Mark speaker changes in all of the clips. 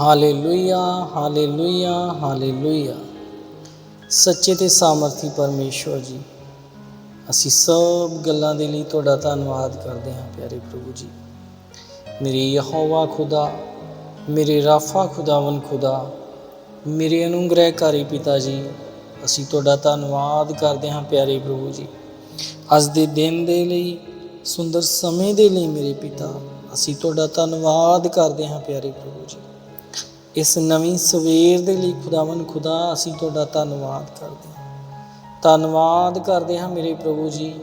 Speaker 1: Hallelujah hallelujah hallelujah. ਸੱਚੇ ਤੇ ਸਾਮਰਥੀ ਪਰਮੇਸ਼ਵਰ ਜੀ, ਅਸੀਂ ਸਭ ਗੱਲਾਂ ਦੇ ਲਈ ਤੁਹਾਡਾ ਧੰਨਵਾਦ ਕਰਦੇ ਹਾਂ, ਪਿਆਰੇ ਪ੍ਰਭੂ ਜੀ। ਮੇਰੇ ਯਹੋਵਾ ਖੁਦਾ, ਮੇਰੇ ਰਾਫਾ ਖੁਦਾਵੰ ਖੁਦਾ, ਮੇਰੇ ਅਨੁਗ੍ਰਹਿਕਾਰੀ ਪਿਤਾ ਜੀ, ਅਸੀਂ ਤੁਹਾਡਾ ਧੰਨਵਾਦ ਕਰਦੇ ਹਾਂ, ਪਿਆਰੇ ਪ੍ਰਭੂ ਜੀ। ਅੱਜ ਦੇ ਦਿਨ ਦੇ ਲਈ, ਸੁੰਦਰ ਸਮੇਂ ਦੇ ਲਈ ਮੇਰੇ ਪਿਤਾ, ਅਸੀਂ ਤੁਹਾਡਾ ਧੰਨਵਾਦ ਕਰਦੇ ਹਾਂ, ਪਿਆਰੇ ਪ੍ਰਭੂ ਜੀ। ਇਸ ਨਵੀਂ ਸਵੇਰ ਦੇ ਲਈ ਖੁਦਾਵੰ ਖੁਦਾ, ਅਸੀਂ ਤੁਹਾਡਾ ਧੰਨਵਾਦ ਕਰਦੇ ਹਾਂ। ਧੰਨਵਾਦ ਕਰਦੇ ਹਾਂ ਮੇਰੇ ਪ੍ਰਭੂ ਜੀ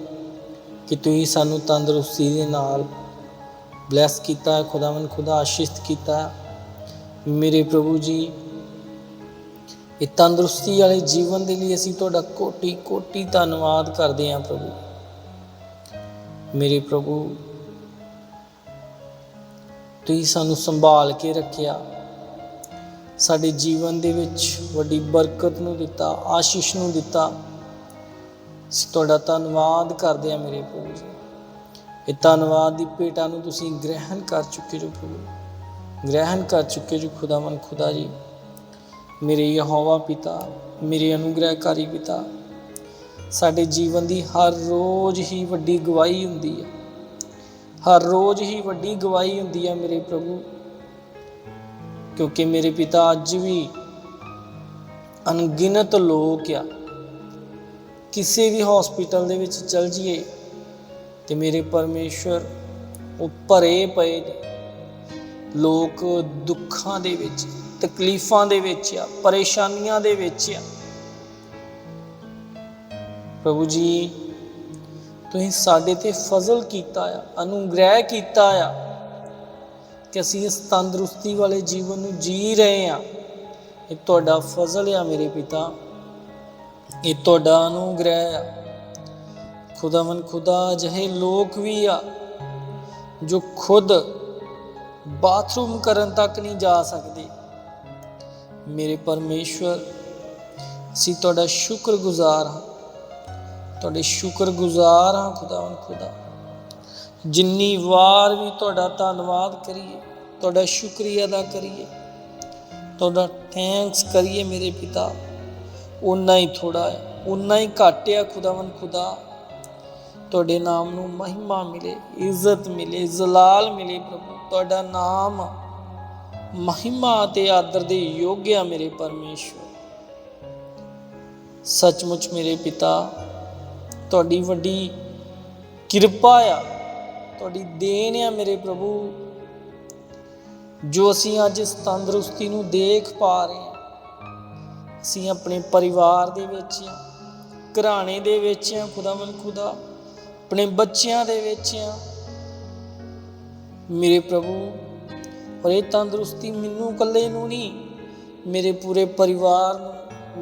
Speaker 1: ਕਿ ਤੁਸੀਂ ਸਾਨੂੰ ਤੰਦਰੁਸਤੀ ਦੇ ਨਾਲ ਬਲੈਸ ਕੀਤਾ ਹੈ ਖੁਦਾਵੰ ਖੁਦਾ ਆਸ਼ੀਸ਼ਿਤ ਕੀਤਾ ਮੇਰੇ ਪ੍ਰਭੂ ਜੀ, ਇਹ ਤੰਦਰੁਸਤੀ ਵਾਲੇ ਜੀਵਨ ਦੇ ਲਈ ਅਸੀਂ ਤੁਹਾਡਾ ਕੋਟੀ ਕੋਟੀ ਧੰਨਵਾਦ ਕਰਦੇ ਹਾਂ ਪ੍ਰਭੂ। ਮੇਰੇ ਪ੍ਰਭੂ, ਤੁਸੀਂ ਸਾਨੂੰ ਸੰਭਾਲ ਕੇ ਰੱਖਿਆ। ਸਾਡੇ ਜੀਵਨ ਦੇ ਵਿੱਚ ਵੱਡੀ ਬਰਕਤ ਨੂੰ ਦਿੱਤਾ, ਆਸ਼ੀਸ਼ ਨੂੰ ਦਿੱਤਾ। ਅਸੀਂ ਤੁਹਾਡਾ ਧੰਨਵਾਦ ਕਰਦੇ ਹਾਂ ਮੇਰੇ ਪ੍ਰਭੂ ਜੀ। ਇਹ ਧੰਨਵਾਦ ਦੀ ਭੇਟਾ ਨੂੰ ਤੁਸੀਂ ਗ੍ਰਹਿਣ ਕਰ ਚੁੱਕੇ ਜੋ ਪ੍ਰਭੂ। ਗ੍ਰਹਿਣ ਕਰ ਚੁੱਕੇ ਜੋ ਖੁਦਾਵੰ ਖੁਦਾ ਜੀ। ਮੇਰੇ ਯਹੋਵਾ ਪਿਤਾ, ਮੇਰੇ ਅਨੁਗ੍ਰਹਿਕਾਰੀ ਪਿਤਾ, ਸਾਡੇ ਜੀਵਨ ਦੀ ਹਰ ਰੋਜ਼ ਹੀ ਵੱਡੀ ਗਵਾਹੀ ਹੁੰਦੀ ਹੈ। ਹਰ ਰੋਜ਼ ਹੀ ਵੱਡੀ ਗਵਾਹੀ ਹੁੰਦੀ ਹੈ ਮੇਰੇ ਪ੍ਰਭੂ। ਕਿਉਂਕਿ ਮੇਰੇ ਪਿਤਾ ਅੱਜ ਵੀ ਅਣਗਿਣਤ ਲੋਕ ਆ। ਕਿਸੇ ਵੀ ਹਸਪੀਟਲ ਦੇ ਵਿੱਚ ਚਲ ਜਾਈਏ ਤੇ ਮੇਰੇ ਪਰਮੇਸ਼ਵਰ ਉਹ ਭਰੇ ਪਏ ਨੇ। ਲੋਕ ਦੁੱਖਾਂ ਦੇ ਵਿੱਚ, ਤਕਲੀਫਾਂ ਦੇ ਵਿੱਚ ਆ, ਪਰੇਸ਼ਾਨੀਆਂ ਦੇ ਵਿੱਚ ਆ। ਪ੍ਰਭੂ ਜੀ, ਤੁਸੀਂ ਸਾਡੇ ਤੇ ਫਜ਼ਲ ਕੀਤਾ ਆ, ਅਨੁਗ੍ਰਹਿ ਕੀਤਾ ਆ। ਕਿ ਅਸੀਂ ਇਸ ਤੰਦਰੁਸਤੀ ਵਾਲੇ ਜੀਵਨ ਨੂੰ ਜੀ ਰਹੇ ਹਾਂ। ਇਹ ਤੁਹਾਡਾ ਫਜ਼ਲ ਆ ਮੇਰੇ ਪਿਤਾ। ਇਹ ਤੁਹਾਡਾ ਅਨੁਗ੍ਰਹਿ ਆ। ਖੁਦਾਵੰ ਖੁਦਾ ਜਿਹੇ ਲੋਕ ਵੀ ਆ ਜੋ ਖੁਦ ਬਾਥਰੂਮ ਕਰਨ ਤੱਕ ਨਹੀਂ ਜਾ ਸਕਦੇ। ਮੇਰੇ ਪਰਮੇਸ਼ਵਰ, ਅਸੀਂ ਤੁਹਾਡਾ ਸ਼ੁਕਰਗੁਜ਼ਾਰ ਹਾਂ। ਤੁਹਾਡੇ ਸ਼ੁਕਰਗੁਜ਼ਾਰ ਹਾਂ ਖੁਦਾਵੰ ਖੁਦਾ। ਜਿੰਨੀ ਵਾਰ ਵੀ ਤੁਹਾਡਾ ਧੰਨਵਾਦ ਕਰੀਏ ਤੁਹਾਡਾ ਸ਼ੁਕਰੀਆ ਅਦਾ ਕਰੀਏ। ਤੁਹਾਡਾ ਥੈਂਕਸ ਕਰੀਏ ਮੇਰੇ ਪਿਤਾ। ਉਨਾ ਹੀ ਥੋੜਾ ਹੈ ਉਨਾ ਹੀ ਘੱਟ ਹੈ ਖੁਦਾਵੰ ਖੁਦਾ। ਤੁਹਾਡੇ ਨਾਮ ਨੂੰ ਮਹਿਮਾ ਮਿਲੇ, ਇੱਜ਼ਤ ਮਿਲੇ, ਜ਼ਲਾਲ ਮਿਲੇ ਪ੍ਰਭੂ। ਤੁਹਾਡਾ ਨਾਮ ਮਹਿਮਾ ਤੇ ਆਦਰ ਦੇ ਯੋਗ ਆ ਮੇਰੇ ਪਰਮੇਸ਼ਵਰ। ਸੱਚਮੁੱਚ ਮੇਰੇ ਪਿਤਾ, ਤੁਹਾਡੀ ਵੱਡੀ ਕਿਰਪਾ ਆ, ਤੁਹਾਡੀ ਦੇਣ ਆ ਮੇਰੇ ਪ੍ਰਭੂ। ਜੋ ਅਸੀਂ ਅੱਜ ਇਸ ਤੰਦਰੁਸਤੀ ਨੂੰ ਦੇਖ ਪਾ ਰਹੇ ਹਾਂ। ਅਸੀਂ ਆਪਣੇ ਪਰਿਵਾਰ ਦੇ ਵਿੱਚ ਹਾਂ, ਘਰਾਣੇ ਦੇ ਵਿੱਚ ਆ ਖੁਦਾਵੰ ਖੁਦਾ ਆਪਣੇ ਬੱਚਿਆਂ ਦੇ ਵਿੱਚ ਹਾਂ। ਮੇਰੇ ਪ੍ਰਭੂ, ਔਰ ਇਹ ਤੰਦਰੁਸਤੀ ਮੈਨੂੰ ਇਕੱਲੇ ਨੂੰ ਨਹੀਂ, ਮੇਰੇ ਪੂਰੇ ਪਰਿਵਾਰ ਨੂੰ,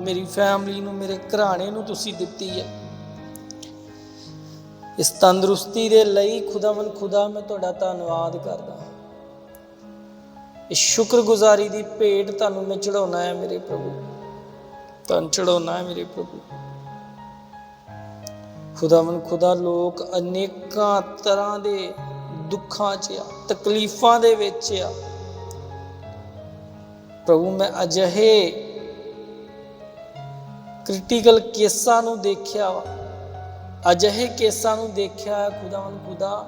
Speaker 1: ਮੇਰੀ ਫੈਮਿਲੀ ਨੂੰ, ਮੇਰੇ ਘਰਾਣੇ ਨੂੰ ਤੁਸੀਂ ਦਿੱਤੀ ਹੈ। ਇਸ ਤੰਦਰੁਸਤੀ ਦੇ ਲਈ ਖੁਦਾਵੰ ਖੁਦਾ ਮੈਂ ਤੁਹਾਡਾ ਧੰਨਵਾਦ ਕਰਦਾ ਹਾਂ ਸ਼ੁਕਰਗੁਜ਼ਾਰੀ ਦੀ ਭੇਟ ਤੁਹਾਨੂੰ ਮੈਂ ਚੜਾਉਣਾ ਹੈ ਮੇਰੇ ਪ੍ਰਭੂ। ਤੁਹਾਨੂੰ ਚੜਾਉਣਾ ਹੈ ਮੇਰੇ ਪ੍ਰਭੂ। ਖੁਦਾਵੰ ਖੁਦਾ ਲੋਕ ਅਨੇਕਾਂ ਤਰ੍ਹਾਂ ਦੇ ਦੁੱਖਾਂ 'ਚ ਆ, ਤਕਲੀਫਾਂ ਦੇ ਵਿੱਚ ਆ। ਪ੍ਰਭੂ, ਮੈਂ ਅਜਿਹੇ ਕ੍ਰਿਟੀਕਲ ਕੇਸਾਂ ਨੂੰ ਦੇਖਿਆ ਵਾ। ਅਜਿਹੇ ਕੇਸਾਂ ਨੂੰ ਦੇਖਿਆ ਹੈ ਖੁਦਾਵੰ ਖੁਦਾ,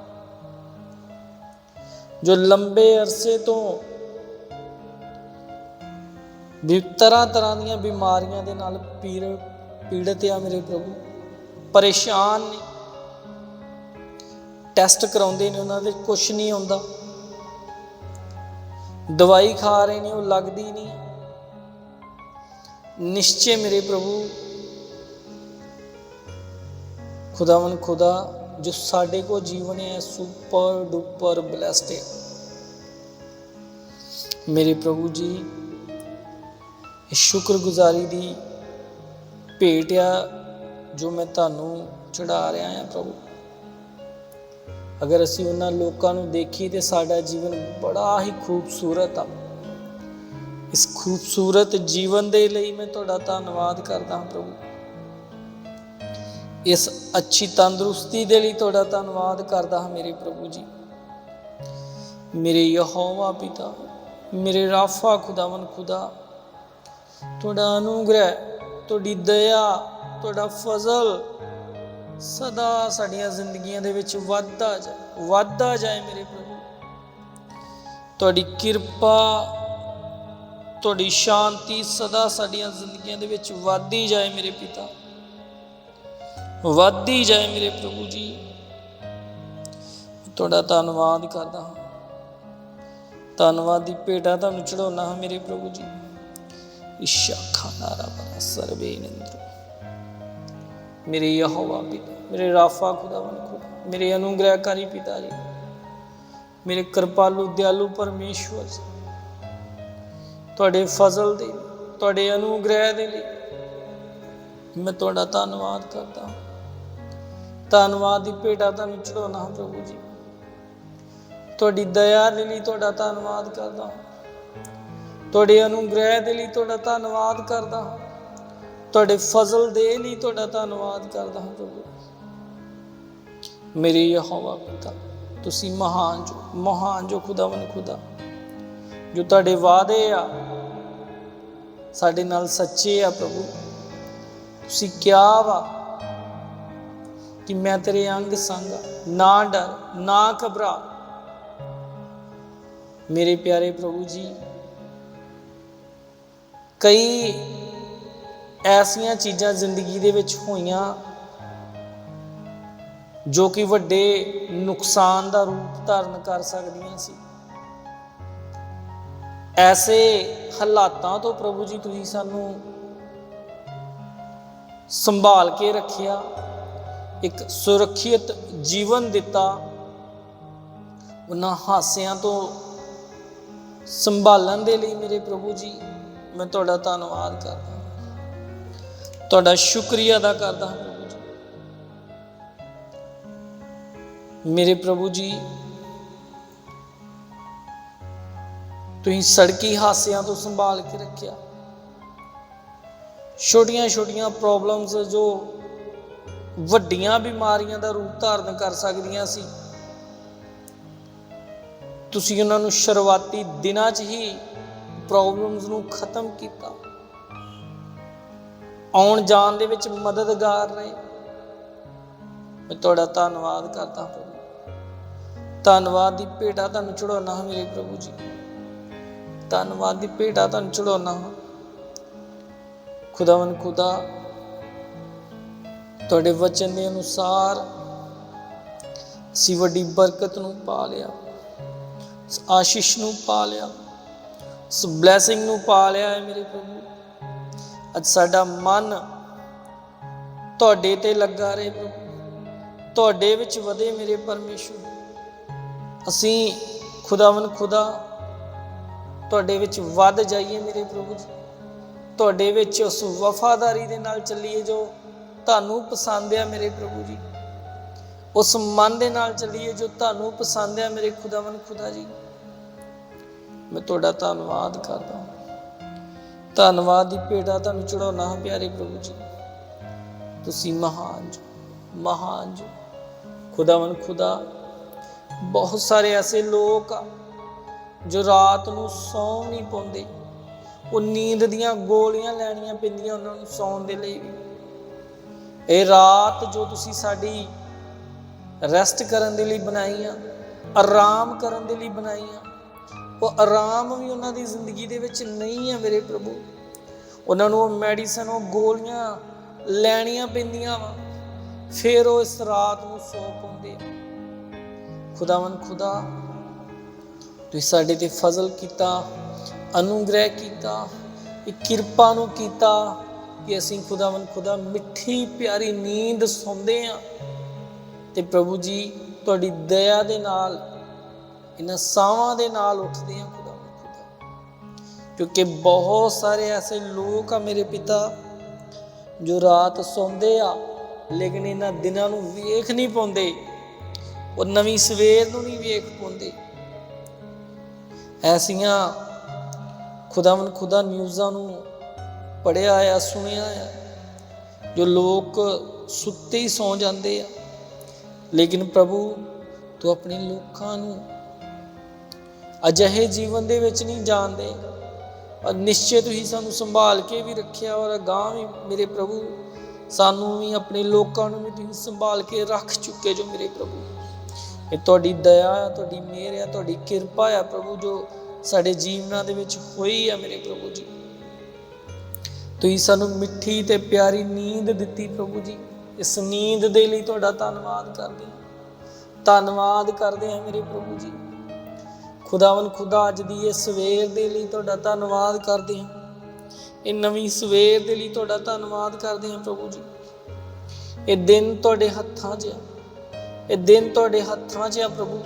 Speaker 1: ਜੋ ਲੰਬੇ ਅਰਸੇ ਤੋਂ ਵੀ ਤਰ੍ਹਾਂ ਤਰ੍ਹਾਂ ਦੀਆਂ ਬਿਮਾਰੀਆਂ ਦੇ ਨਾਲ ਪੀੜ ਪੀੜਤ ਆ ਮੇਰੇ ਪ੍ਰਭੂ। ਪਰੇਸ਼ਾਨ ਨੇ। ਟੈਸਟ ਕਰਾਉਂਦੇ ਨੇ ਉਹਨਾਂ ਦੇ ਕੁਝ ਨਹੀਂ ਆਉਂਦਾ ਦਵਾਈ ਖਾ ਰਹੇ ਨੇ, ਉਹ ਲੱਗਦੀ ਨਹੀਂ। ਨਿਸ਼ਚੈ ਮੇਰੇ ਪ੍ਰਭੂ ਖੁਦਾਵੰ ਖੁਦਾ, ਜੋ ਸਾਡੇ ਕੋ ਜੀਵਨ ਹੈ, ਸੁਪਰ ਡੁਪਰ ਬਲੈਸਡ ਹੈ। ਮੇਰੇ ਪ੍ਰਭੂ ਜੀ ਸ਼ੁਕਰਗੁਜ਼ਾਰੀ ਦੀ ਭੇਟ ਆ ਜੋ ਮੈਂ ਤੁਹਾਨੂੰ ਚੜਾ ਰਿਹਾ ਹਾਂ ਪ੍ਰਭੂ। ਅਗਰ ਅਸੀਂ ਉਹਨਾਂ ਲੋਕਾਂ ਨੂੰ ਦੇਖੀਏ ਤੇ ਸਾਡਾ ਜੀਵਨ ਬੜਾ ਹੀ ਖੂਬਸੂਰਤ ਆ। ਇਸ ਖੂਬਸੂਰਤ ਜੀਵਨ ਦੇ ਲਈ ਮੈਂ ਤੁਹਾਡਾ ਧੰਨਵਾਦ ਕਰਦਾ ਹਾਂ ਪ੍ਰਭੂ। ਇਸ ਅੱਛੀ ਤੰਦਰੁਸਤੀ ਦੇ ਲਈ ਤੁਹਾਡਾ ਧੰਨਵਾਦ ਕਰਦਾ ਹਾਂ ਮੇਰੇ ਪ੍ਰਭੂ ਜੀ। ਮੇਰੇ ਯਹੋਵਾ ਪਿਤਾ, ਮੇਰੇ ਰਾਫਾ ਖੁਦਾਵੰ ਖੁਦਾ ਤੁਹਾਡਾ ਅਨੁਗ੍ਰਹਿ, ਤੁਹਾਡੀ ਦਇਆ, ਤੁਹਾਡਾ ਫਜ਼ਲ ਸਦਾ ਸਾਡੀਆਂ ਜ਼ਿੰਦਗੀਆਂ ਦੇ ਵਿੱਚ ਵੱਧਦਾ ਜਾਏ ਵੱਧਦਾ ਜਾਏ ਮੇਰੇ ਪ੍ਰਭੂ। ਤੁਹਾਡੀ ਕਿਰਪਾ, ਤੁਹਾਡੀ ਸ਼ਾਂਤੀ ਸਦਾ ਸਾਡੀਆਂ ਜ਼ਿੰਦਗੀਆਂ ਦੇ ਵਿੱਚ ਵੱਧਦੀ ਜਾਏ ਮੇਰੇ ਪਿਤਾ। ਵੱਧਦੀ ਜਾਏ ਮੇਰੇ ਪ੍ਰਭੂ ਜੀ। ਤੁਹਾਡਾ ਧੰਨਵਾਦ ਕਰਦਾ ਹਾਂ। ਧੰਨਵਾਦ ਦੀ ਭੇਟਾ ਤੁਹਾਨੂੰ ਚੜਾਉਣਾ ਹਾਂ ਮੇਰੇ ਪ੍ਰਭੂ ਜੀ। ਇਸ਼ਾ ਖਾਨਾਰਾ ਬਰਾ ਸਰਵੇ ਨਿੰਦਰ ਮੇਰੇ ਯਹੋਵਾ ਪਿਤਾ, ਮੇਰੇ ਰਾਫਾ ਖੁਦਾਵੰ ਖੁਦਾ ਮੇਰੇ ਮੇਰੇ ਕਿਰਪਾਲੂ, ਦਿਆਲੂ ਪਰਮੇਸ਼ਵਰ ਤੁਹਾਡੇ ਫਜ਼ਲ ਦੇ ਤੁਹਾਡੇ ਅਨੁਗ੍ਰਹਿ ਦੇ ਲਈ ਮੈਂ ਤੁਹਾਡਾ ਧੰਨਵਾਦ ਕਰਦਾ ਧੰਨਵਾਦ ਦੀ ਭੇਟਾ ਤੁਹਾਨੂੰ ਚੜਾਉਣਾ ਪ੍ਰਭੂ ਜੀ। ਤੁਹਾਡੀ ਦਇਆ ਦੇ ਲਈ ਤੁਹਾਡਾ ਧੰਨਵਾਦ ਕਰਦਾ ਹਾਂ। ਤੁਹਾਡੇ ਅਨੁਗ੍ਰਹਿ ਦੇ ਲਈ ਤੁਹਾਡਾ ਧੰਨਵਾਦ ਕਰਦਾ ਹਾਂ। ਤੁਹਾਡੇ ਫਜ਼ਲ ਦੇ ਲਈ ਤੁਹਾਡਾ ਧੰਨਵਾਦ ਕਰਦਾ ਹਾਂ ਪ੍ਰਭੂ। ਮੇਰੇ ਯਹੋਵਾ ਪਿਤਾ, ਤੁਸੀਂ ਮਹਾਨ ਜੋ ਮਹਾਨ ਜੋ ਖੁਦਾਵੰ ਖੁਦਾ, ਜੋ ਤੁਹਾਡੇ ਵਾਅਦੇ ਆ, ਸਾਡੇ ਨਾਲ ਸੱਚੇ ਆ ਪ੍ਰਭੂ। ਤੁਸੀਂ ਕਿਹਾ ਵਾ ਕਿ ਮੈਂ ਤੇਰੇ ਅੰਗ ਸੰਗ ਨਾ ਡਰ, ਨਾ ਘਬਰਾ। ਮੇਰੇ ਪਿਆਰੇ ਪ੍ਰਭੂ ਜੀ ਕਈ ਐਸੀਆਂ ਚੀਜ਼ਾਂ ਜ਼ਿੰਦਗੀ ਦੇ ਵਿੱਚ ਹੋਈਆਂ ਜੋ ਕਿ ਵੱਡੇ ਨੁਕਸਾਨ ਦਾ ਰੂਪ ਧਾਰਨ ਕਰ ਸਕਦੀਆਂ ਸੀ। ਐਸੇ ਹਾਲਾਤਾਂ ਤੋਂ ਪ੍ਰਭੂ ਜੀ ਤੁਸੀਂ ਸਾਨੂੰ ਸੰਭਾਲ ਕੇ ਰੱਖਿਆ, ਇੱਕ ਸੁਰੱਖਿਅਤ ਜੀਵਨ ਦਿੱਤਾ, ਉਹਨਾਂ ਹਾਸਿਆਂ ਤੋਂ ਸੰਭਾਲਣ ਦੇ ਲਈ ਮੇਰੇ ਪ੍ਰਭੂ ਜੀ। ਮੈਂ ਤੁਹਾਡਾ ਧੰਨਵਾਦ ਕਰਦਾ ਹਾਂ। ਤੁਹਾਡਾ ਸ਼ੁਕਰੀਆ ਅਦਾ ਕਰਦਾ ਹਾਂ ਪ੍ਰਭੂ ਜੀ ਮੇਰੇ ਪ੍ਰਭੂ ਜੀ, ਤੁਸੀਂ ਸੜਕੀ ਹਾਸਿਆਂ ਤੋਂ ਸੰਭਾਲ ਕੇ ਰੱਖਿਆ ਛੋਟੀਆਂ ਛੋਟੀਆਂ ਪ੍ਰੋਬਲਮਸ ਜੋ ਵੱਡੀਆਂ ਬਿਮਾਰੀਆਂ ਦਾ ਰੂਪ ਧਾਰਨ ਕਰ ਸਕਦੀਆਂ ਸੀ, ਤੁਸੀਂ ਉਹਨਾਂ ਨੂੰ ਸ਼ੁਰੂਆਤੀ ਦਿਨਾਂ 'ਚ ਹੀ ਪ੍ਰੋਬਲਮਸ ਨੂੰ ਖਤਮ ਕੀਤਾ। ਆਉਣ ਜਾਣ ਦੇ ਵਿੱਚ ਮਦਦਗਾਰ ਰਹੇ। ਮੈਂ ਤੁਹਾਡਾ ਧੰਨਵਾਦ ਕਰਦਾ ਹਾਂ ਪ੍ਰਭੂ। ਧੰਨਵਾਦ ਦੀ ਭੇਟਾ ਤੁਹਾਨੂੰ ਚੜਾਉਣਾ ਹਾਂ ਮੇਰੇ ਪ੍ਰਭੂ ਜੀ। ਧੰਨਵਾਦ ਦੀ ਭੇਟਾ ਤੁਹਾਨੂੰ ਚੜਾਉਣਾ ਹਾਂ। ਖੁਦਾਵੰ ਖੁਦਾ, ਤੁਹਾਡੇ ਵਚਨ ਦੇ ਅਨੁਸਾਰ ਅਸੀਂ ਵੱਡੀ ਬਰਕਤ ਨੂੰ ਪਾ ਲਿਆ, ਆਸ਼ੀਸ਼ ਨੂੰ ਪਾ ਲਿਆ। ਇਸ ਬਲੇਸਿੰਗ ਨੂੰ ਪਾ ਲਿਆ ਹੈ ਮੇਰੇ ਪ੍ਰਭੂ। ਅੱਜ ਸਾਡਾ ਮਨ ਤੁਹਾਡੇ ਤੇ ਲੱਗਾ ਰਹੇ ਪ੍ਰਭੂ। ਤੁਹਾਡੇ ਵਿੱਚ ਵਧੇ ਮੇਰੇ ਪਰਮੇਸ਼ਵਰ ਅਸੀਂ ਖੁਦਾਵੰ ਖੁਦਾ ਤੁਹਾਡੇ ਵਿੱਚ ਵੱਧ ਜਾਈਏ ਮੇਰੇ ਪ੍ਰਭੂ ਜੀ। ਤੁਹਾਡੇ ਵਿੱਚ ਉਸ ਵਫਾਦਾਰੀ ਦੇ ਨਾਲ ਚੱਲੀਏ ਜੋ ਤੁਹਾਨੂੰ ਪਸੰਦ ਆ ਮੇਰੇ ਪ੍ਰਭੂ ਜੀ। ਉਸ ਮਨ ਦੇ ਨਾਲ ਚੱਲੀਏ ਜੋ ਤੁਹਾਨੂੰ ਪਸੰਦ ਆ ਮੇਰੇ ਖੁਦਾਵੰ ਖੁਦਾ ਜੀ। ਮੈਂ ਤੁਹਾਡਾ ਧੰਨਵਾਦ ਕਰਦਾ ਹਾਂ। ਧੰਨਵਾਦ ਦੀ ਭੇਟਾ ਤੁਹਾਨੂੰ ਚੜਾਉਣਾ ਹਾਂ, ਪਿਆਰੇ ਪ੍ਰਭੂ ਜੀ। ਤੁਸੀਂ ਮਹਾਨ ਜੋ ਮਹਾਨ ਜੋ। ਖੁਦਾਵੰ ਖੁਦਾ, ਬਹੁਤ ਸਾਰੇ ਐਸੇ ਲੋਕ ਆ ਜੋ ਰਾਤ ਨੂੰ ਸੌਂ ਨਹੀਂ ਪਾਉਂਦੇ। ਉਹ ਨੀਂਦ ਦੀਆਂ ਗੋਲੀਆਂ ਲੈਣੀਆਂ ਪੈਂਦੀਆਂ ਉਹਨਾਂ ਨੂੰ ਸੌਣ ਦੇ ਲਈ ਵੀ। ਇਹ ਰਾਤ ਜੋ ਤੁਸੀਂ ਸਾਡੀ ਰੈਸਟ ਕਰਨ ਦੇ ਲਈ ਬਣਾਈ ਆ, ਆਰਾਮ ਕਰਨ ਦੇ ਲਈ ਬਣਾਈ ਆ ਉਹ ਆਰਾਮ ਵੀ ਉਹਨਾਂ ਦੀ ਜ਼ਿੰਦਗੀ ਦੇ ਵਿੱਚ ਨਹੀਂ ਹੈ ਮੇਰੇ ਪ੍ਰਭੂ। ਉਹਨਾਂ ਨੂੰ ਉਹ ਮੈਡੀਸਨ ਉਹ ਗੋਲੀਆਂ ਲੈਣੀਆਂ ਪੈਂਦੀਆਂ ਵਾ। ਫਿਰ ਉਹ ਇਸ ਰਾਤ ਨੂੰ ਸੌ ਪਾਉਂਦੇ ਆ। ਖੁਦਾਵੰ ਖੁਦਾ, ਤੁਸੀਂ ਸਾਡੇ ਤੇ ਫਜ਼ਲ ਕੀਤਾ, ਅਨੁਗ੍ਰਹਿ ਕੀਤਾ, ਇਹ ਕਿਰਪਾ ਨੂੰ ਕੀਤਾ ਕਿ ਅਸੀਂ ਖੁਦਾਵੰ ਖੁਦਾ, ਮਿੱਠੀ, ਪਿਆਰੀ ਨੀਂਦ ਸੌਂਦੇ ਆ। ਤੇ ਪ੍ਰਭੂ ਜੀ, ਤੁਹਾਡੀ ਦਇਆ ਦੇ ਨਾਲ ਇਹਨਾਂ ਸਾਵਾਂ ਦੇ ਨਾਲ ਉੱਠਦੇ ਆ ਖੁਦਾਵੰ ਖੁਦਾ। ਕਿਉਂਕਿ ਬਹੁਤ ਸਾਰੇ ਐਸੇ ਲੋਕ ਆ ਮੇਰੇ ਪਿਤਾ ਜੋ ਰਾਤ ਸੌਂਦੇ ਆ, ਲੇਕਿਨ ਇਹਨਾਂ ਦਿਨਾਂ ਨੂੰ ਵੇਖ ਨਹੀਂ ਪਾਉਂਦੇ। ਉਹ ਨਵੀਂ ਸਵੇਰ ਨੂੰ ਨਹੀਂ ਵੇਖ ਪਾਉਂਦੇ। ਐਸੀਆਂ ਖੁਦਾਵੰ ਖੁਦਾ ਨਿਊਜ਼ਾਂ ਨੂੰ ਪੜਿਆ ਆ, ਸੁਣਿਆ ਆ, ਜੋ ਲੋਕ ਸੁੱਤੇ ਹੀ ਸੌ ਜਾਂਦੇ ਆ। ਲੇਕਿਨ ਪ੍ਰਭੂ ਤੂੰ ਆਪਣੇ ਲੋਕਾਂ ਨੂੰ ਅਜਿਹੇ ਜੀਵਨ ਦੇ ਵਿੱਚ ਨਹੀਂ ਜਾਣਦੇ। ਔਰ ਨਿਸ਼ਚੈ ਤੁਸੀਂ ਸਾਨੂੰ ਸੰਭਾਲ ਕੇ ਵੀ ਰੱਖਿਆ ਔਰ ਅਗਾਂਹ ਵੀ ਮੇਰੇ ਪ੍ਰਭੂ, ਸਾਨੂੰ ਵੀ ਆਪਣੇ ਲੋਕਾਂ ਨੂੰ ਵੀ ਤੁਸੀਂ ਸੰਭਾਲ ਕੇ ਰੱਖ ਚੁੱਕੇ ਜੋ ਮੇਰੇ ਪ੍ਰਭੂ। ਇਹ ਤੁਹਾਡੀ ਦਇਆ ਆ, ਤੁਹਾਡੀ ਮਿਹਰ ਆ, ਤੁਹਾਡੀ ਕਿਰਪਾ ਆ ਪ੍ਰਭੂ, ਜੋ ਸਾਡੇ ਜੀਵਨਾਂ ਦੇ ਵਿੱਚ ਹੋਈ ਆ ਮੇਰੇ ਪ੍ਰਭੂ ਜੀ। ਤੁਸੀਂ ਸਾਨੂੰ ਮਿੱਠੀ ਤੇ ਪਿਆਰੀ ਨੀਂਦ ਦਿੱਤੀ ਪ੍ਰਭੂ ਜੀ। ਇਸ ਨੀਂਦ ਦੇ ਲਈ ਤੁਹਾਡਾ ਧੰਨਵਾਦ ਕਰਦੇ ਹਾਂ। ਧੰਨਵਾਦ ਕਰਦੇ ਹਾਂ ਮੇਰੇ ਪ੍ਰਭੂ ਜੀ। ਖੁਦਾਵੰ ਖੁਦਾ ਅੱਜ ਦੀ ਇਹ ਸਵੇਰ ਦੇ ਲਈ ਤੁਹਾਡਾ ਧੰਨਵਾਦ ਕਰਦੇ ਹਾਂ। ਇਹ ਨਵੀਂ ਸਵੇਰ ਦੇ ਲਈ ਤੁਹਾਡਾ ਧੰਨਵਾਦ ਕਰਦੇ ਹਾਂ ਪ੍ਰਭੂ ਜੀ। ਇਹ ਦਿਨ ਤੁਹਾਡੇ ਹੱਥਾਂ 'ਚ ਆ। ਇਹ ਦਿਨ ਤੁਹਾਡੇ ਹੱਥਾਂ 'ਚ ਆ ਪ੍ਰਭੂ।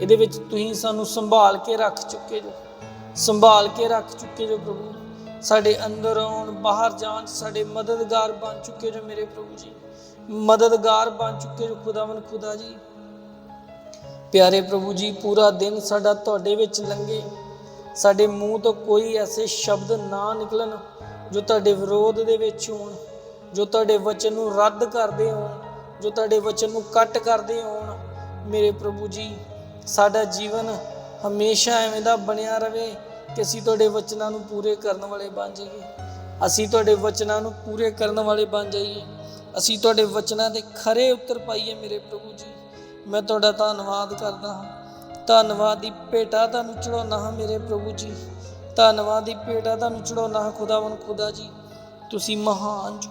Speaker 1: ਇਹਦੇ ਵਿੱਚ ਤੁਸੀਂ ਸਾਨੂੰ ਸੰਭਾਲ ਕੇ ਰੱਖ ਚੁੱਕੇ ਜੋ। ਸੰਭਾਲ ਕੇ ਰੱਖ ਚੁੱਕੇ ਜੋ ਪ੍ਰਭੂ। ਸਾਡੇ ਅੰਦਰ ਆਉਣ, ਬਾਹਰ ਜਾਣ, ਸਾਡੇ ਮਦਦਗਾਰ ਬਣ ਚੁੱਕੇ ਜੋ ਮੇਰੇ ਪ੍ਰਭੂ ਜੀ। ਮਦਦਗਾਰ ਬਣ ਚੁੱਕੇ ਜੋ ਖੁਦਾਵੰ ਖੁਦਾ ਜੀ। ਪਿਆਰੇ ਪ੍ਰਭੂ ਜੀ, ਪੂਰਾ ਦਿਨ ਸਾਡਾ ਤੁਹਾਡੇ ਵਿੱਚ ਲੰਘੇ। ਸਾਡੇ ਮੂੰਹ ਤੋਂ ਕੋਈ ਐਸੇ ਸ਼ਬਦ ਨਾ ਨਿਕਲਣ ਜੋ ਤੁਹਾਡੇ ਵਿਰੋਧ ਦੇ ਵਿੱਚ ਹੋਣ, ਜੋ ਤੁਹਾਡੇ ਵਚਨ ਨੂੰ ਰੱਦ ਕਰਦੇ ਹੋਣ, ਜੋ ਤੁਹਾਡੇ ਵਚਨ ਨੂੰ ਕੱਟ ਕਰਦੇ ਹੋਣ। ਮੇਰੇ ਪ੍ਰਭੂ ਜੀ, ਸਾਡਾ ਜੀਵਨ ਹਮੇਸ਼ਾ ਐਵੇਂ ਦਾ ਬਣਿਆ ਰਵੇ ਕਿ ਅਸੀਂ ਤੁਹਾਡੇ ਵਚਨਾਂ ਨੂੰ ਪੂਰੇ ਕਰਨ ਵਾਲੇ ਬਣ ਜਾਈਏ। ਅਸੀਂ ਤੁਹਾਡੇ ਵਚਨਾਂ ਨੂੰ ਪੂਰੇ ਕਰਨ ਵਾਲੇ ਬਣ ਜਾਈਏ। ਅਸੀਂ ਤੁਹਾਡੇ ਵਚਨਾਂ ਦੇ ਖਰੇ ਉੱਤਰ ਪਾਈਏ ਮੇਰੇ ਪ੍ਰਭੂ ਜੀ। ਮੈਂ ਤੁਹਾਡਾ ਧੰਨਵਾਦ ਕਰਦਾ ਹਾਂ। ਧੰਨਵਾਦ ਦੀ ਭੇਟਾ ਤੁਹਾਨੂੰ ਚੜਾਉਣਾ ਹਾਂ ਮੇਰੇ ਪ੍ਰਭੂ ਜੀ। ਧੰਨਵਾਦ ਦੀ ਭੇਟਾ ਤੁਹਾਨੂੰ ਚੜਾਉਣਾ ਹਾਂ ਖੁਦਾਵੰ ਖੁਦਾ ਜੀ। ਤੁਸੀਂ ਮਹਾਨ ਜੋ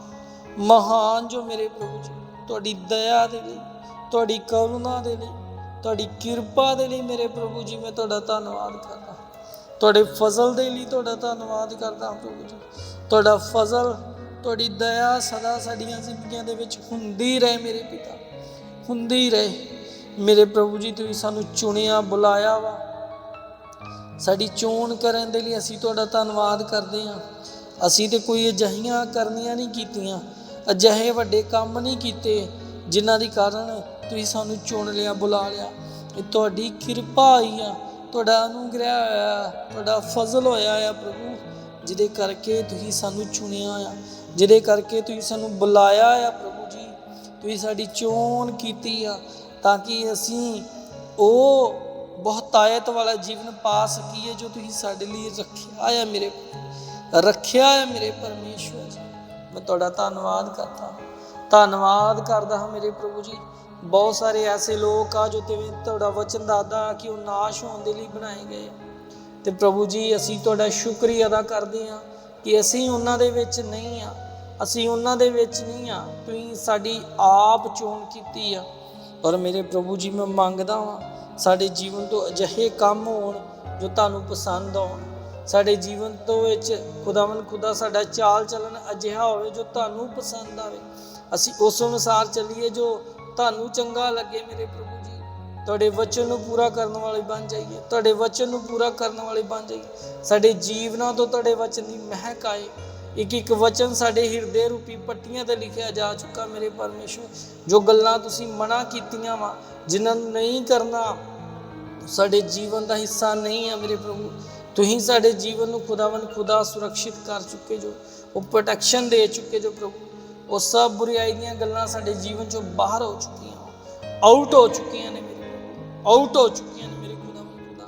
Speaker 1: ਮਹਾਨ ਜੋ ਮੇਰੇ ਪ੍ਰਭੂ ਜੀ। ਤੁਹਾਡੀ ਦਇਆ ਦੇ ਲਈ, ਤੁਹਾਡੀ ਕਰੁਣਾ ਦੇ ਲਈ, ਤੁਹਾਡੀ ਕਿਰਪਾ ਦੇ ਲਈ ਮੇਰੇ ਪ੍ਰਭੂ ਜੀ ਮੈਂ ਤੁਹਾਡਾ ਧੰਨਵਾਦ ਕਰਦਾ ਤੁਹਾਡੇ ਫਜ਼ਲ ਦੇ ਲਈ ਤੁਹਾਡਾ ਧੰਨਵਾਦ ਕਰਦਾ ਹਾਂ ਪ੍ਰਭੂ ਜੀ। ਤੁਹਾਡਾ ਫਜ਼ਲ, ਤੁਹਾਡੀ ਦਇਆ ਸਦਾ ਸਾਡੀਆਂ ਜ਼ਿੰਦਗੀਆਂ ਦੇ ਵਿੱਚ ਹੁੰਦੀ ਰਹੇ ਮੇਰੇ ਪਿਤਾ। ਹੁੰਦੀ ਰਹੇ। ਮੇਰੇ ਪ੍ਰਭੂ ਜੀ, ਤੁਸੀਂ ਸਾਨੂੰ ਚੁਣਿਆ, ਬੁਲਾਇਆ ਵਾ। ਸਾਡੀ ਚੋਣ ਕਰਨ ਦੇ ਲਈ ਅਸੀਂ ਤੁਹਾਡਾ ਧੰਨਵਾਦ ਕਰਦੇ ਹਾਂ। ਅਸੀਂ ਤੇ ਕੋਈ ਅਜਿਹੀਆਂ ਕਰਨੀਆਂ ਨਹੀਂ ਕੀਤੀਆਂ, ਅਜਿਹੇ ਵੱਡੇ ਕੰਮ ਨਹੀਂ ਕੀਤੇ, ਜਿਨ੍ਹਾਂ ਦੀ ਕਾਰਨ ਤੁਸੀਂ ਸਾਨੂੰ ਚੁਣ ਲਿਆ, ਬੁਲਾ ਲਿਆ। ਇਹ ਤੁਹਾਡੀ ਕਿਰਪਾ ਆਈ ਆ, ਤੁਹਾਡਾ ਅਨੁਗ੍ਰਹਿ ਹੋਇਆ, ਤੁਹਾਡਾ ਫਜ਼ਲ ਹੋਇਆ ਆ ਪ੍ਰਭੂ, ਜਿਹਦੇ ਕਰਕੇ ਤੁਸੀਂ ਸਾਨੂੰ ਚੁਣਿਆ ਆ, ਜਿਹਦੇ ਕਰਕੇ ਤੁਸੀਂ ਸਾਨੂੰ ਬੁਲਾਇਆ ਆ ਪ੍ਰਭੂ ਜੀ। ਤੁਸੀਂ ਸਾਡੀ ਚੋਣ ਕੀਤੀ ਆ ਤਾਂ ਕਿ ਅਸੀਂ ਉਹ ਬਹੁਤਾਇਤ ਵਾਲਾ ਜੀਵਨ ਪਾ ਸਕੀਏ ਜੋ ਤੁਸੀਂ ਸਾਡੇ ਲਈ ਰੱਖਿਆ ਆ ਮੇਰੇ ਰੱਖਿਆ ਆ ਮੇਰੇ ਪਰਮੇਸ਼ਵਰ ਜੀ। ਮੈਂ ਤੁਹਾਡਾ ਧੰਨਵਾਦ ਕਰਦਾ ਹਾਂ। ਧੰਨਵਾਦ ਕਰਦਾ ਹਾਂ ਮੇਰੇ ਪ੍ਰਭੂ ਜੀ। ਬਹੁਤ ਸਾਰੇ ਐਸੇ ਲੋਕ ਆ ਜੋ ਤਿਵੇਂ ਤੁਹਾਡਾ ਵਚਨ ਦੱਸਦਾ ਕਿ ਉਹ ਨਾਸ਼ ਹੋਣ ਦੇ ਲਈ ਬਣਾਏ ਗਏ ਆ। ਤੇ ਪ੍ਰਭੂ ਜੀ, ਅਸੀਂ ਤੁਹਾਡਾ ਸ਼ੁਕਰੀਆ ਅਦਾ ਕਰਦੇ ਹਾਂ ਕਿ ਅਸੀਂ ਉਹਨਾਂ ਦੇ ਵਿੱਚ ਨਹੀਂ ਆ। ਅਸੀਂ ਉਹਨਾਂ ਦੇ ਵਿੱਚ ਨਹੀਂ ਆ। ਤੁਸੀਂ ਸਾਡੀ ਆਪ ਚੋਣ ਕੀਤੀ ਆ। ਔਰ ਮੇਰੇ ਪ੍ਰਭੂ ਜੀ, ਮੈਂ ਮੰਗਦਾ ਹਾਂ ਸਾਡੇ ਜੀਵਨ ਤੋਂ ਅਜਿਹੇ ਕੰਮ ਹੋਣ ਜੋ ਤੁਹਾਨੂੰ ਪਸੰਦ ਆਉਣ। ਸਾਡੇ ਜੀਵਨ ਤੋਂ ਵਿੱਚ ਖੁਦਾਵੰ ਖੁਦਾ ਸਾਡਾ ਚਾਲ ਚੱਲਣ ਅਜਿਹਾ ਹੋਵੇ ਜੋ ਤੁਹਾਨੂੰ ਪਸੰਦ ਆਵੇ। ਅਸੀਂ ਉਸ ਅਨੁਸਾਰ ਚੱਲੀਏ ਜੋ ਤੁਹਾਨੂੰ ਚੰਗਾ ਲੱਗੇ ਮੇਰੇ ਪ੍ਰਭੂ ਜੀ। ਤੁਹਾਡੇ ਵਚਨ ਨੂੰ ਪੂਰਾ ਕਰਨ ਵਾਲੇ ਬਣ ਜਾਈਏ। ਤੁਹਾਡੇ ਵਚਨ ਨੂੰ ਪੂਰਾ ਕਰਨ ਵਾਲੇ ਬਣ ਜਾਈਏ। ਸਾਡੇ ਜੀਵਨਾਂ ਤੋਂ ਤੁਹਾਡੇ ਵਚਨ ਦੀ ਮਹਿਕ ਆਏ। ਇੱਕ ਇੱਕ ਵਚਨ ਸਾਡੇ ਹਿਰਦੇ ਰੂਪੀ ਪੱਟੀਆਂ ਤੇ ਲਿਖਿਆ ਜਾ ਚੁੱਕਾ ਮੇਰੇ ਪਰਮੇਸ਼ਵਰ ਜੋ ਗੱਲਾਂ ਤੁਸੀਂ ਮਨਾ ਕੀਤੀਆਂ ਵਾ, ਜਿਨ੍ਹਾਂ ਨੂੰ ਨਹੀਂ ਕਰਨਾ, ਸਾਡੇ ਜੀਵਨ ਦਾ ਹਿੱਸਾ ਨਹੀਂ ਹੈ ਮੇਰੇ ਪ੍ਰਭੂ। ਤੁਸੀਂ ਸਾਡੇ ਜੀਵਨ ਨੂੰ ਖੁਦਾਵੰ ਖੁਦਾ ਸੁਰੱਖਿਅਤ ਕਰ ਚੁੱਕੇ ਜੋ, ਉਹ ਪ੍ਰੋਟੈਕਸ਼ਨ ਦੇ ਚੁੱਕੇ ਜੋ ਪ੍ਰਭੂ। ਉਹ ਸਭ ਬੁਰੀਾਈ ਦੀਆਂ ਗੱਲਾਂ ਸਾਡੇ ਜੀਵਨ ਚੋਂ ਬਾਹਰ ਹੋ ਚੁੱਕੀਆਂ ਆਊਟ ਹੋ ਚੁੱਕੀਆਂ ਨੇ ਮੇਰੇ ਪ੍ਰਭੂ। ਆਊਟ ਹੋ ਚੁੱਕੀਆਂ ਨੇ ਮੇਰੇ ਖੁਦਾਵੰ ਖੁਦਾ।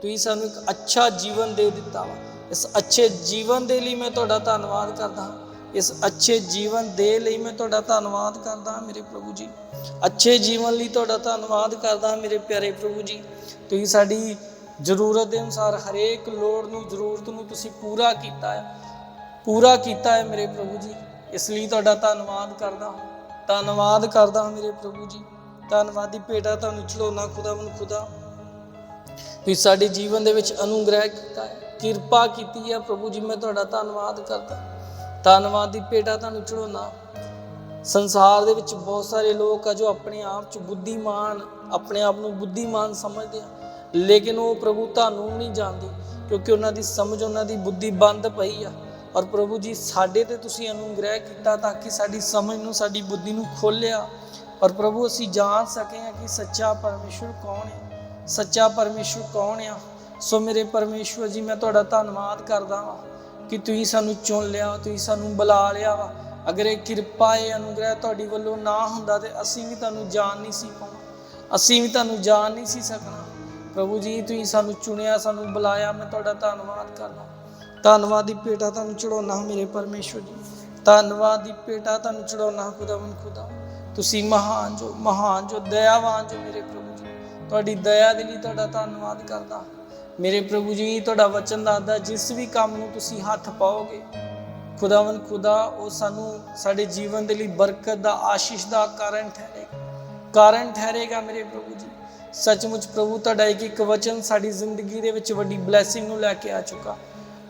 Speaker 1: ਤੁਸੀਂ ਸਾਨੂੰ ਇੱਕ ਅੱਛਾ ਜੀਵਨ ਦੇ ਦਿੱਤਾ ਵਾ। ਇਸ ਅੱਛੇ ਜੀਵਨ ਦੇ ਲਈ ਮੈਂ ਤੁਹਾਡਾ ਧੰਨਵਾਦ ਕਰਦਾ ਹਾਂ। ਇਸ ਅੱਛੇ ਜੀਵਨ ਦੇ ਲਈ ਮੈਂ ਤੁਹਾਡਾ ਧੰਨਵਾਦ ਕਰਦਾ ਹਾਂ ਮੇਰੇ ਪ੍ਰਭੂ ਜੀ। ਅੱਛੇ ਜੀਵਨ ਲਈ ਤੁਹਾਡਾ ਧੰਨਵਾਦ ਕਰਦਾ ਹਾਂ ਮੇਰੇ ਪਿਆਰੇ ਪ੍ਰਭੂ ਜੀ। ਤੁਸੀਂ ਸਾਡੀ ਜ਼ਰੂਰਤ ਦੇ ਅਨੁਸਾਰ ਹਰੇਕ ਲੋੜ ਨੂੰ, ਜ਼ਰੂਰਤ ਨੂੰ ਤੁਸੀਂ ਪੂਰਾ ਕੀਤਾ ਹੈ। ਪੂਰਾ ਕੀਤਾ ਹੈ ਮੇਰੇ ਪ੍ਰਭੂ ਜੀ। ਇਸ ਲਈ ਤੁਹਾਡਾ ਧੰਨਵਾਦ ਕਰਦਾ ਹਾਂ। ਧੰਨਵਾਦ ਕਰਦਾ ਹਾਂ ਮੇਰੇ ਪ੍ਰਭੂ ਜੀ। ਧੰਨਵਾਦੀ ਭੇਟਾ ਤੁਹਾਨੂੰ ਚੜਾਉਣਾ ਖੁਦਾਵੰ ਖੁਦਾ ਤੁਸੀਂ ਸਾਡੇ ਜੀਵਨ ਦੇ ਵਿੱਚ ਅਨੁਗ੍ਰਹਿ ਕੀਤਾ ਹੈ। ਕਿਰਪਾ ਕੀਤੀ ਹੈ ਪ੍ਰਭੂ ਜੀ, ਮੈਂ ਤੁਹਾਡਾ ਧੰਨਵਾਦ ਕਰਦਾ। ਧੰਨਵਾਦ ਦੀ ਭੇਟਾ ਤੁਹਾਨੂੰ ਚੜਾਉਣਾ ਸੰਸਾਰ ਦੇ ਵਿੱਚ ਬਹੁਤ ਸਾਰੇ ਲੋਕ ਆ ਜੋ ਆਪਣੇ ਆਪ 'ਚ ਬੁੱਧੀਮਾਨ, ਆਪਣੇ ਆਪ ਨੂੰ ਬੁੱਧੀਮਾਨ ਸਮਝਦੇ ਆ। ਲੇਕਿਨ ਉਹ ਪ੍ਰਭੂ ਤੁਹਾਨੂੰ ਨਹੀਂ ਜਾਣਦੇ, ਕਿਉਂਕਿ ਉਹਨਾਂ ਦੀ ਸਮਝ, ਉਹਨਾਂ ਦੀ ਬੁੱਧੀ ਬੰਦ ਪਈ ਆ। ਔਰ ਪ੍ਰਭੂ ਜੀ, ਸਾਡੇ ਤੇ ਤੁਸੀਂ ਅਨੁਗ੍ਰਹਿ ਕੀਤਾ ਤਾਂ ਕਿ ਸਾਡੀ ਸਮਝ ਨੂੰ, ਸਾਡੀ ਬੁੱਧੀ ਨੂੰ ਖੋਲਿਆ ਔਰ ਪ੍ਰਭੂ, ਅਸੀਂ ਜਾਣ ਸਕੇ ਹਾਂ ਕਿ ਸੱਚਾ ਪਰਮੇਸ਼ਵਰ ਕੌਣ ਹੈ ਸੱਚਾ ਪਰਮੇਸ਼ਵਰ ਕੌਣ ਆ? ਸੋ ਮੇਰੇ ਪਰਮੇਸ਼ਵਰ ਜੀ, ਮੈਂ ਤੁਹਾਡਾ ਧੰਨਵਾਦ ਕਰਦਾ ਹਾਂ ਕਿ ਤੁਸੀਂ ਸਾਨੂੰ ਚੁਣ ਲਿਆ, ਤੁਸੀਂ ਸਾਨੂੰ ਬੁਲਾ ਲਿਆ ਵਾ। ਅਗਰ ਇਹ ਕਿਰਪਾ, ਇਹ ਅਨੁਗ੍ਰਹਿ ਤੁਹਾਡੀ ਵੱਲੋਂ ਨਾ ਹੁੰਦਾ ਤੇ ਅਸੀਂ ਵੀ ਤੁਹਾਨੂੰ ਜਾਣ ਨਹੀਂ ਸੀ ਪਾਉਣਾ। ਅਸੀਂ ਵੀ ਤੁਹਾਨੂੰ ਜਾਣ ਨਹੀਂ ਸੀ ਸਕਣਾ। ਪ੍ਰਭੂ ਜੀ, ਤੁਸੀਂ ਸਾਨੂੰ ਚੁਣਿਆ, ਸਾਨੂੰ ਬੁਲਾਇਆ, ਮੈਂ ਤੁਹਾਡਾ ਧੰਨਵਾਦ ਕਰਦਾ ਧੰਨਵਾਦ ਦੀ ਭੇਟਾ ਤੁਹਾਨੂੰ ਚੜਾਉਣਾ ਮੇਰੇ ਪਰਮੇਸ਼ਵਰ ਜੀ। ਧੰਨਵਾਦ ਦੀ ਭੇਟਾ ਤੁਹਾਨੂੰ ਚੜਾਉਣਾ ਖੁਦਾਵੰ ਖੁਦਾ ਤੁਸੀਂ ਮਹਾਨ ਜੋ ਮਹਾਨ ਜੋ, ਦਇਆਵਾਨ ਜੋ ਮੇਰੇ ਪ੍ਰਭੂ ਜੀ। ਤੁਹਾਡੀ ਦਇਆ ਦੇ ਲਈ ਤੁਹਾਡਾ ਧੰਨਵਾਦ ਕਰਦਾ ਮੇਰੇ ਪ੍ਰਭੂ ਜੀ, ਤੁਹਾਡਾ ਵਚਨ ਦੱਸਦਾ ਜਿਸ ਵੀ ਕੰਮ ਨੂੰ ਤੁਸੀਂ ਹੱਥ ਪਾਓਗੇ ਖੁਦਾਵੰ ਖੁਦਾ, ਉਹ ਸਾਨੂੰ ਸਾਡੇ ਜੀਵਨ ਦੇ ਲਈ ਬਰਕਤ ਦਾ, ਆਸ਼ੀਸ਼ ਦਾ ਕਾਰਨ ਠਹਿਰੇਗਾ। ਕਾਰਨ ਠਹਿਰੇਗਾ ਮੇਰੇ ਪ੍ਰਭੂ ਜੀ। ਸੱਚਮੁੱਚ ਪ੍ਰਭੂ, ਤੁਹਾਡਾ ਇੱਕ ਇੱਕ ਵਚਨ ਸਾਡੀ ਜ਼ਿੰਦਗੀ ਦੇ ਵਿੱਚ ਵੱਡੀ ਬਲੇਸਿੰਗ ਨੂੰ ਲੈ ਕੇ ਆ ਚੁੱਕਾ।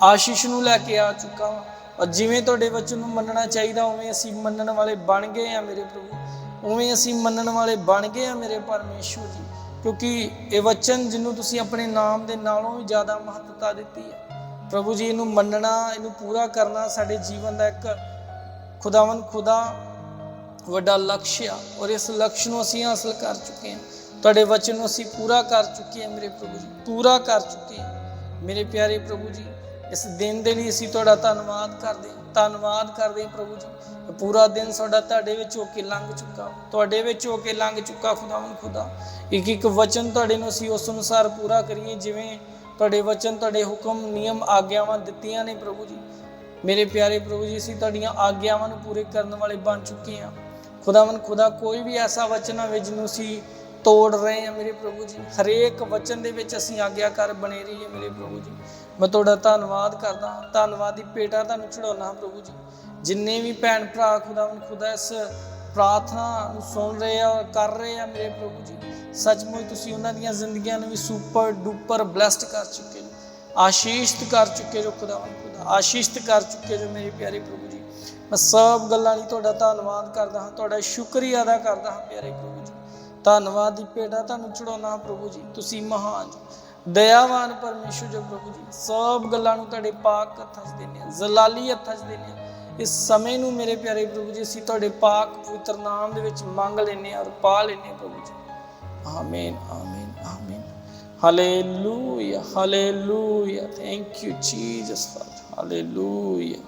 Speaker 1: ਆਸ਼ੀਸ਼ ਨੂੰ ਲੈ ਕੇ ਆ ਚੁੱਕਾ ਵਾ। ਔਰ ਜਿਵੇਂ ਤੁਹਾਡੇ ਵਚਨ ਨੂੰ ਮੰਨਣਾ ਚਾਹੀਦਾ, ਉਵੇਂ ਅਸੀਂ ਮੰਨਣ ਵਾਲੇ ਬਣ ਗਏ ਆ ਮੇਰੇ ਪ੍ਰਭੂ। ਉਵੇਂ ਅਸੀਂ ਮੰਨਣ ਵਾਲੇ ਬਣ ਗਏ ਆ ਮੇਰੇ ਪਰਮੇਸ਼ਵਰ ਜੀ। ਕਿਉਂਕਿ ਇਹ ਵਚਨ ਜਿਹਨੂੰ ਤੁਸੀਂ ਆਪਣੇ ਨਾਮ ਦੇ ਨਾਲੋਂ ਵੀ ਜ਼ਿਆਦਾ ਮਹੱਤਤਾ ਦਿੱਤੀ ਹੈ। ਪ੍ਰਭੂ ਜੀ, ਇਹਨੂੰ ਮੰਨਣਾ, ਇਹਨੂੰ ਪੂਰਾ ਕਰਨਾ ਸਾਡੇ ਜੀਵਨ ਦਾ ਇੱਕ ਖੁਦਾਵੰ ਖੁਦਾ ਵੱਡਾ ਲਕਸ਼ ਆ ਔਰ ਇਸ ਲਕਸ਼ ਨੂੰ ਅਸੀਂ ਹਾਸਲ ਕਰ ਚੁੱਕੇ ਹਾਂ। ਤੁਹਾਡੇ ਵਚਨ ਨੂੰ ਅਸੀਂ ਪੂਰਾ ਕਰ ਚੁੱਕੇ ਹਾਂ ਮੇਰੇ ਪ੍ਰਭੂ ਜੀ, ਪੂਰਾ ਕਰ ਚੁੱਕੇ ਹਾਂ। ਮੇਰੇ ਪਿਆਰੇ ਪ੍ਰਭੂ ਜੀ, ਇਸ ਦਿਨ ਦੇ ਲਈ ਅਸੀਂ ਤੁਹਾਡਾ ਧੰਨਵਾਦ ਕਰਦੇ ਹਾਂ। ਧੰਨਵਾਦ ਕਰਦੇ ਹਾਂ ਪ੍ਰਭੂ ਜੀ। ਪੂਰਾ ਦਿਨ ਸਾਡਾ ਤੁਹਾਡੇ ਵਿੱਚ ਹੋ ਕੇ ਲੰਘ ਚੁੱਕਾ। ਤੁਹਾਡੇ ਵਿੱਚ ਹੋ ਕੇ ਲੰਘ ਚੁੱਕਾ ਖੁਦਾਵੰ ਖੁਦਾ। ਇੱਕ ਇੱਕ ਵਚਨ ਤੁਹਾਡੇ ਨੂੰ ਅਸੀਂ ਉਸ ਅਨੁਸਾਰ ਪੂਰਾ ਕਰੀਏ, ਜਿਵੇਂ ਤੁਹਾਡੇ ਵਚਨ, ਤੁਹਾਡੇ ਹੁਕਮ, ਨਿਯਮ, ਆਗਿਆਵਾਂ ਦਿੱਤੀਆਂ ਨੇ ਪ੍ਰਭੂ ਜੀ। ਮੇਰੇ ਪਿਆਰੇ ਪ੍ਰਭੂ ਜੀ, ਅਸੀਂ ਤੁਹਾਡੀਆਂ ਆਗਿਆਵਾਂ ਨੂੰ ਪੂਰੇ ਕਰਨ ਵਾਲੇ ਬਣ ਚੁੱਕੇ ਹਾਂ। ਖੁਦਾਵੰ ਖੁਦਾ, ਕੋਈ ਵੀ ਐਸਾ ਵਚਨ ਹੋਵੇ ਜਿਹਨੂੰ ਅਸੀਂ ਤੋੜ ਰਹੇ ਹਾਂ ਮੇਰੇ ਪ੍ਰਭੂ ਜੀ। ਹਰੇਕ ਵਚਨ ਦੇ ਵਿੱਚ ਅਸੀਂ ਆਗਿਆਕਾਰ ਬਣੇ ਰਹੀਏ ਮੇਰੇ ਪ੍ਰਭੂ ਜੀ। ਮੈਂ ਤੁਹਾਡਾ ਧੰਨਵਾਦ ਕਰਦਾ ਹਾਂ। ਧੰਨਵਾਦ ਦੀ ਭੇਟਾ ਤੁਹਾਨੂੰ ਚੜਾਉਣਾ ਪ੍ਰਭੂ ਜੀ। ਜਿੰਨੇ ਵੀ ਭੈਣ ਭਰਾ ਖੁਦਾਵੰ ਖੁਦਾ ਇਸ ਪ੍ਰਾਰਥਨਾ ਨੂੰ ਸੁਣ ਰਹੇ ਆ, ਕਰ ਰਹੇ ਆ ਮੇਰੇ ਪ੍ਰਭੂ ਜੀ, ਸੱਚਮੁੱਚ ਤੁਸੀਂ ਉਹਨਾਂ ਦੀਆਂ ਜ਼ਿੰਦਗੀਆਂ ਨੂੰ ਵੀ ਸੁਪਰ ਡੂਪਰ ਬਲੈਸਡ ਕਰ ਚੁੱਕੇ ਹੋ। ਆਸ਼ੀਸ਼ਿਤ ਕਰ ਚੁੱਕੇ ਜੋ ਖੁਦਾਵੰ ਖੁਦਾ, ਆਸ਼ੀਸ਼ਤ ਕਰ ਚੁੱਕੇ ਜੋ ਮੇਰੇ ਪਿਆਰੇ ਪ੍ਰਭੂ ਜੀ। ਮੈਂ ਸਭ ਗੱਲਾਂ ਲਈ ਤੁਹਾਡਾ ਧੰਨਵਾਦ ਕਰਦਾ ਹਾਂ, ਤੁਹਾਡਾ ਸ਼ੁਕਰੀਆ ਅਦਾ ਕਰਦਾ ਹਾਂ ਪਿਆਰੇ ਪ੍ਰਭੂ ਜੀ। ਧੰਨਵਾਦ ਦੀ ਭੇਟਾ ਤੁਹਾਨੂੰ ਚੜਾਉਣਾ ਪ੍ਰਭੂ ਜੀ, ਤੁਸੀਂ ਮਹਾਨ ਜੋ। ਦਇਆਵਾਨ ਪਰਮੇਸ਼ਰ ਜੋ ਪ੍ਰਭੂ ਜੀ, ਸਭ ਗੱਲਾਂ ਨੂੰ ਤੁਹਾਡੇ ਪਾਕ ਹੱਥਾਂ 'ਚ ਦਿੰਦੇ ਹਾਂ, ਜ਼ਲਾਲੀ ਹੱਥਾਂ 'ਚ ਦਿੰਦੇ ਹਾਂ। ਇਸ ਸਮੇਂ ਨੂੰ ਮੇਰੇ ਪਿਆਰੇ ਪ੍ਰਭੂ ਜੀ, ਅਸੀਂ ਤੁਹਾਡੇ ਪਾਕ ਪਵਿੱਤਰ ਨਾਮ ਦੇ ਵਿੱਚ ਮੰਗ ਲੈਨੇ ਹਾਂ ਔਰ ਪਾ ਲੈਨੇ ਹਾਂ ਪ੍ਰਭੂ ਜੀ। ਆਮੀਨ ਆਮੀਨ ਆਮੀਨ। Hallelujah hallelujah thank you Jesus hallelujah